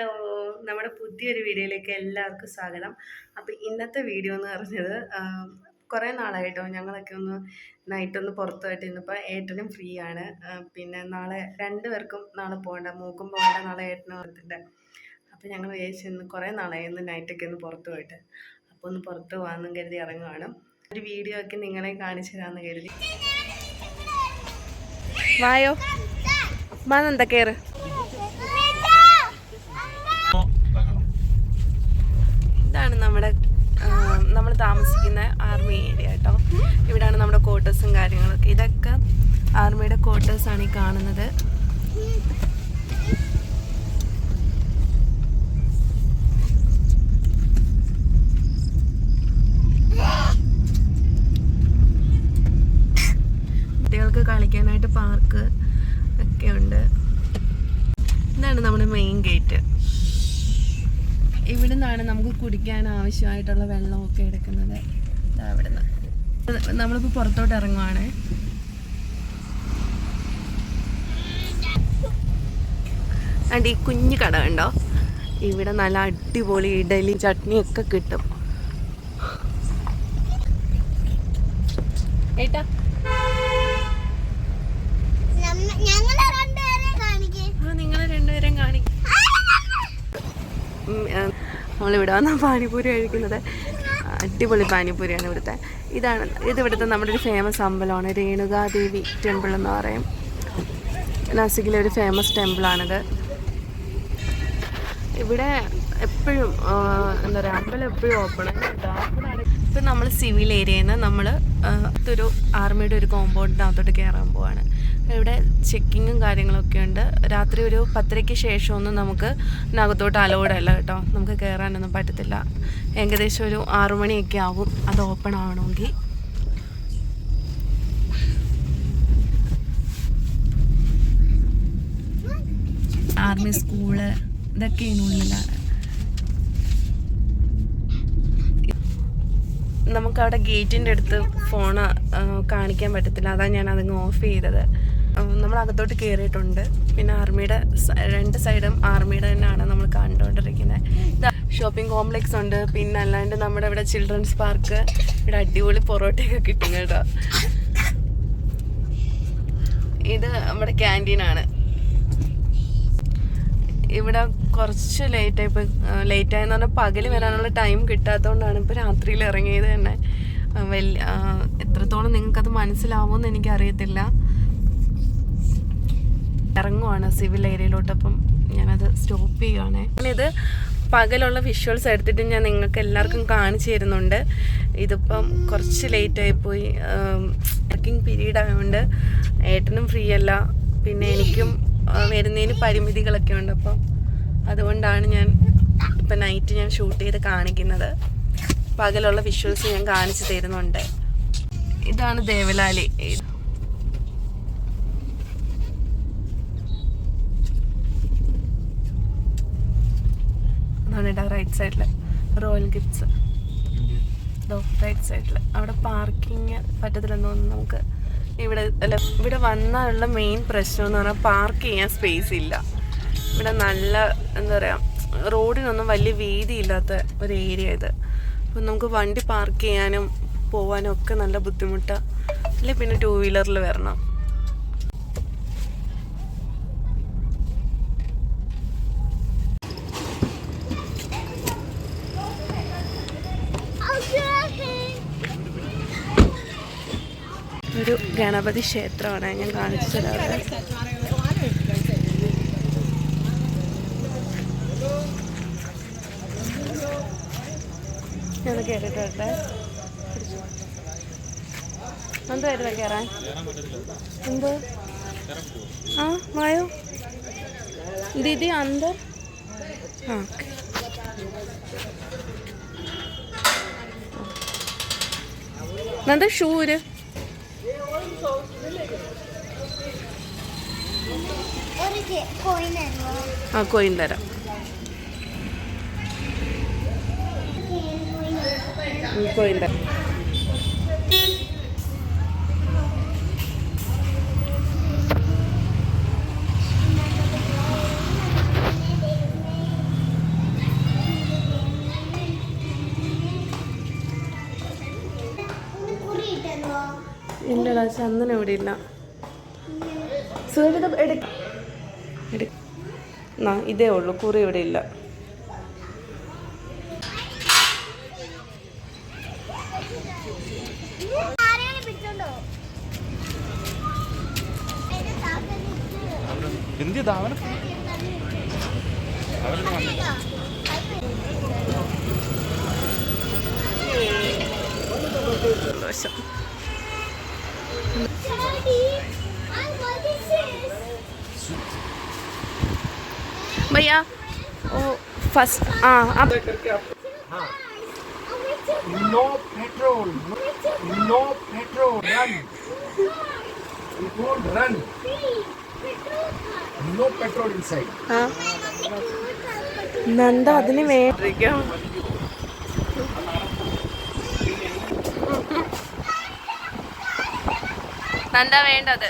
Hello നമ്മുടെ പുതിയൊരു വീഡിയോയിലേക്ക് എല്ലാവർക്കും സ്വാഗതം. അപ്പോൾ ഇന്നത്തെ വീഡിയോ എന്ന് പറഞ്ഞത് കുറേ നാളായിട്ടോ ഞങ്ങളൊക്കെ ഒന്ന് നൈറ്റൊന്ന് പുറത്തുമായിട്ട് ഇന്നിപ്പോൾ ഏട്ടനും ഫ്രീ ആണ്. പിന്നെ നാളെ രണ്ടുപേർക്കും നാളെ പോകണ്ട മൂക്കും പോകണ്ട നാളെ ഏട്ടനും ഓർത്തിട്ട് അപ്പോൾ ഞങ്ങൾ വിചാരിച്ചു ഇന്ന് കുറേ നാളായി ഇന്ന് നൈറ്റൊക്കെ ഒന്ന് പുറത്തു പോയിട്ട് അപ്പോൾ ഒന്ന് പുറത്ത് പോകാമെന്നും കരുതി ഇറങ്ങുവാണ്. ഒരു വീഡിയോ ഒക്കെ നിങ്ങളെ കാണിച്ചു തരാമെന്ന് കരുതി. വായോ. മാന്നെന്താ കയറ് ഇതാണ് നമ്മുടെ നമ്മൾ താമസിക്കുന്ന ആർമി ഏരിയ കേട്ടോ. ഇവിടെയാണ് നമ്മുടെ ക്വാർട്ടേഴ്സും കാര്യങ്ങളൊക്കെ. ഇതൊക്കെ ആർമിയുടെ ക്വാർട്ടേഴ്സാണ് ഈ കാണുന്നത്. കുട്ടികൾക്ക് കളിക്കാനായിട്ട് പാർക്ക് ഒക്കെ ഉണ്ട്. ഇതാണ് നമ്മുടെ മെയിൻ ഗേറ്റ് ഇവിടെ നിന്നാണ് നമുക്ക് കുടിക്കാൻ ആവശ്യമായിട്ടുള്ള വെള്ളമൊക്കെ എടുക്കുന്നത്. അവിടെ നിന്ന് നമ്മളിപ്പോൾ പുറത്തോട്ട് ഇറങ്ങുവാണ്. അണ്ട് ഈ കുഞ്ഞു കട കണ്ടോ? ഇവിടെ നല്ല അടിപൊളി ഇഡലി ചട്നിയൊക്കെ കിട്ടും. ഏട്ടാ ഞങ്ങളെ രണ്ടുപേരെ കാണിക്കേ ആ നിങ്ങളെ രണ്ടുപേരും കാണിക്കും ഉം, ആ, നമ്മളിവിടെ വന്ന പാനിപൂരി കഴിക്കുന്നത്. അടിപൊളി പാനിപൂരിയാണ് ഇവിടുത്തെ. ഇതാണ് ഇത് ഇവിടുത്തെ നമ്മുടെ ഒരു ഫേമസ് അമ്പലമാണ്. രേണുകാദേവി ടെമ്പിൾ എന്ന് പറയും. നാസിക്കിലെ ഒരു ഫേമസ് ടെമ്പിളാണിത് ഇവിടെ എപ്പോഴും എന്താ പറയുക അമ്പലം എപ്പോഴും ഓപ്പണാണ് കേട്ടോ ഇപ്പം നമ്മൾ സിവിൽ ഏരിയയിൽ നിന്ന് നമ്മൾ ഒരു ആർമിയുടെ ഒരു കോമ്പൗണ്ടിനകത്തോട്ട് കയറാൻ പോവാണ്. ഇവിടെ ചെക്കിങ്ങും കാര്യങ്ങളൊക്കെ ഉണ്ട്. രാത്രി ഒരു പത്തരയ്ക്ക് ശേഷമൊന്നും നമുക്ക് അകത്തോട്ട് അലോഡല്ല കേട്ടോ. നമുക്ക് കയറാനൊന്നും പറ്റത്തില്ല. ഏകദേശം ഒരു ആറു മണിയൊക്കെ ആവും. അത് ഓപ്പൺ ആവണമെങ്കിൽ. ആർമി സ്കൂൾ ഇതൊക്കെ ഇതിനുള്ളിലാണ് നമുക്കവിടെ ഗേറ്റിന്റെ അടുത്ത് ഫോൺ കാണിക്കാൻ പറ്റത്തില്ല. അതാണ് ഞാൻ അതങ്ങ് ഓഫ് ചെയ്തത്. നമ്മൾ അകത്തോട്ട് കയറിയിട്ടുണ്ട് പിന്നെ ആർമിയുടെ രണ്ട് സൈഡും ആർമിയുടെ തന്നെയാണ് നമ്മൾ കണ്ടുകൊണ്ടിരിക്കുന്നത്. ഷോപ്പിംഗ് കോംപ്ലക്സ് ഉണ്ട്. പിന്നെ അല്ലാണ്ട് നമ്മുടെ ഇവിടെ ചിൽഡ്രൻസ് പാർക്ക് ഇവിടെ അടിപൊളി പൊറോട്ടയൊക്കെ കിട്ടും കേട്ടോ. ഇത് നമ്മുടെ ക്യാന്റീനാണ് ഇവിടെ കുറച്ച് ലേറ്റായി ഇപ്പോൾ ലേറ്റായെന്ന് പറഞ്ഞാൽ പകൽ വരാനുള്ള ടൈം കിട്ടാത്തതുകൊണ്ടാണ് ഇപ്പോൾ രാത്രിയിൽ ഇറങ്ങിയത് തന്നെ. വലിയ എത്രത്തോളം നിങ്ങൾക്കത് മനസ്സിലാവുമെന്ന് എനിക്കറിയത്തില്ല. ഇറങ്ങുവാണ് സിവിൽ ഏരിയയിലോട്ട് അപ്പം ഞാനത് സ്റ്റോപ്പ് ചെയ്യുവാണേ. ഇത് പകലുള്ള വിഷ്വൽസ് എടുത്തിട്ട് ഞാൻ നിങ്ങൾക്ക് എല്ലാവർക്കും കാണിച്ചു തരുന്നുണ്ട്. ഇതിപ്പം കുറച്ച് ലേറ്റായി പോയി. വർക്കിംഗ് പീരീഡ് ആയതുകൊണ്ട് ഏട്ടനും ഫ്രീ അല്ല. പിന്നെ എനിക്കും വരുന്നതിന് പരിമിതികളൊക്കെ ഉണ്ട്. അപ്പം അതുകൊണ്ടാണ് ഞാൻ ഇപ്പം നൈറ്റ് ഞാൻ ഷൂട്ട് ചെയ്ത് കാണിക്കുന്നത്. പകലുള്ള വിഷ്വൽസ് ഞാൻ കാണിച്ചു തരുന്നുണ്ട്. ഇതാണ് ദേവലാലി. അതാണ് റൈറ്റ് സൈഡിൽ റോയൽ ഗിഫ്റ്റ്സ് റൈറ്റ് സൈഡിൽ അവിടെ പാർക്കിങ് പറ്റത്തില്ലെന്ന് തോന്നുന്നു നമുക്ക്. ഇവിടെ അല്ല ഇവിടെ വന്നാലുള്ള മെയിൻ പ്രശ്നം എന്ന് പറഞ്ഞാൽ പാർക്ക് ചെയ്യാൻ സ്പേസ് ഇല്ല. ഇവിടെ നല്ല എന്താ പറയുക റോഡിനൊന്നും വലിയ വീതി ഇല്ലാത്ത ഒരു ഏരിയ ഇത്. അപ്പം നമുക്ക് വണ്ടി പാർക്ക് ചെയ്യാനും പോകാനും ഒക്കെ നല്ല ബുദ്ധിമുട്ടാണ് അല്ലെങ്കിൽ പിന്നെ ടൂ വീലറിൽ വരണം. ഒരു ഗണപതി ക്ഷേത്രമാണ്. ഞാൻ കാണിച്ചു തരാറ് ഞാൻ കയറിട്ടെ എന്തായിരുന്നു കയറാൻ എന്ത്? ആ വായോ ദീദി അന്തർ? ആ ഓക്കെ. ഷൂര് ആ കോയിൻ തരാം. കോയിൻ തരാം. ഇല്ലടാ ചന്ദന ഇവിടെ ഇല്ല. എടുക്കാം. എന്നാ ഇതേ ഉള്ളൂ കുറി ഇവിടെ ഇല്ല. ആരെയാണ് പിടിച്ചോണ്ടോ എന്റെ താത്തനെ എന്ത് ധാവനം സന്തോഷം. ഭയ്യ ഓ फर्स्ट हाँ आप no petrol no petrol run Run. Run petrol inside. ആ നന്ദ അതിന് വേണ്ടിരിക്കാം നന്ദ വേണ്ടത്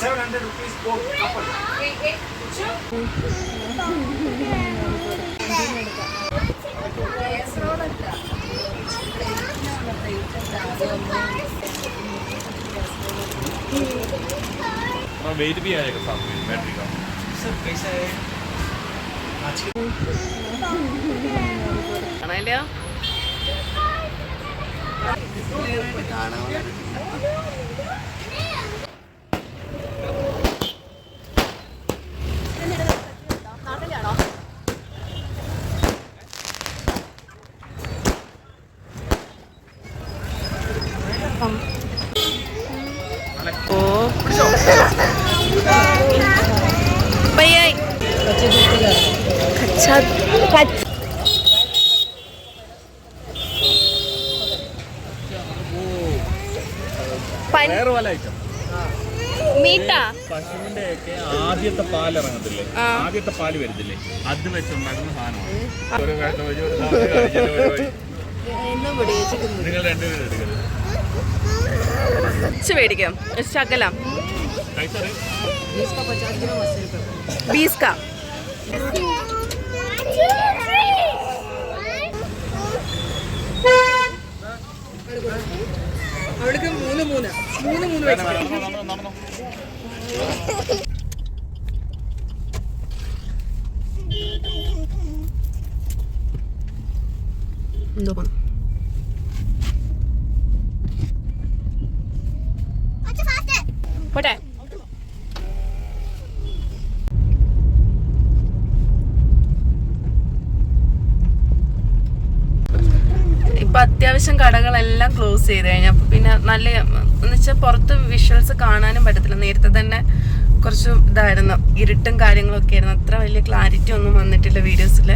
700 ഹൺഡ്രഡ് for couple. वेट भी आएगा साथ में बैटरी का सर कैसा है आज के ആണല്ലോ ഓ. മീറ്റാ പശുവിന്റെ ഒക്കെ ആദ്യത്തെ പാൽ ഇറങ്ങത്തില്ലേ? ആദ്യത്തെ പാൽ വരുന്നില്ലേ അത് വെച്ചുണ്ടാക്കുന്ന സാധനമാണ്. നിങ്ങൾ രണ്ടുപേരും എടുക്കുന്നത് കുറച്ച് മേടിക്കാം. ശകലം. ബീസ്ക. അവൾക്ക് മൂന്ന് മൂന്ന്. മൂന്ന് മൂന്ന് വെച്ച് എന്തോ പറഞ്ഞു. ഇപ്പൊ അത്യാവശ്യം കടകളെല്ലാം ക്ലോസ് ചെയ്ത് കഴിഞ്ഞു. കഴിഞ്ഞപ്പോ പിന്നെ നല്ല എന്ന് വെച്ചാൽ പുറത്ത് വിഷ്വൽസ് കാണാനും പറ്റത്തില്ല. നേരത്തെ തന്നെ കുറച്ച് ഇതായിരുന്നു. ഇരുട്ടും കാര്യങ്ങളൊക്കെ ആയിരുന്നു. അത്ര വലിയ ക്ലാരിറ്റി ഒന്നും വന്നിട്ടില്ല വീഡിയോസിൽ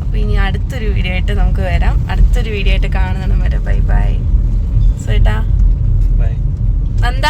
അപ്പോൾ ഇനി അടുത്തൊരു വീഡിയോ ആയിട്ട് നമുക്ക് വരാം. അടുത്തൊരു വീഡിയോ ആയിട്ട് കാണുന്നതാണ് വരെ. ബൈ ബൈ സോട്ടാ ബൈ നന്ദ.